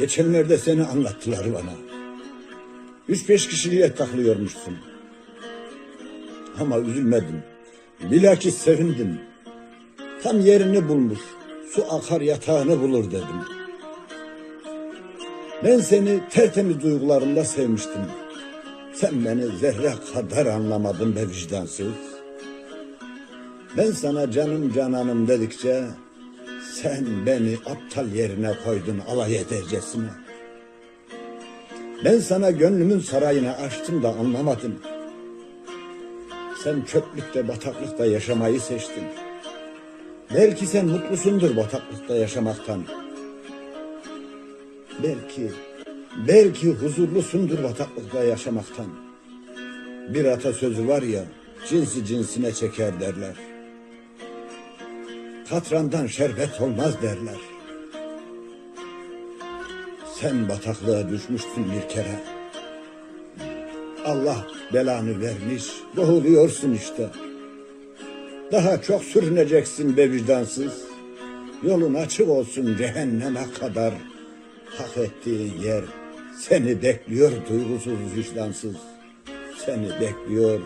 Geçenlerde seni anlattılar bana. Üç beş kişiliğe takılıyormuşsun. Ama üzülmedim. Bilakis sevindim. Tam yerini bulmuş. Su akar yatağını bulur dedim. Ben seni tertemiz duygularımla sevmiştim. Sen beni zerre kadar anlamadın be vicdansız. Ben sana canım cananım dedikçe sen beni aptal yerine koydun alay edercesine. Ben sana gönlümün sarayını açtım da anlamadın. Sen çöplükte bataklıkta yaşamayı seçtin. Belki sen mutlusundur bataklıkta yaşamaktan. Belki, belki huzurlusundur bataklıkta yaşamaktan. Bir atasözü var ya, cinsi cinsine çeker derler. Katrandan şerbet olmaz derler. Sen bataklığa düşmüşsün bir kere. Allah belanı vermiş, boğuluyorsun işte. Daha çok sürüneceksin be vicdansız. Yolun açık olsun cehenneme kadar. Hak ettiğin yer seni bekliyor duygusuz vicdansız. Seni bekliyor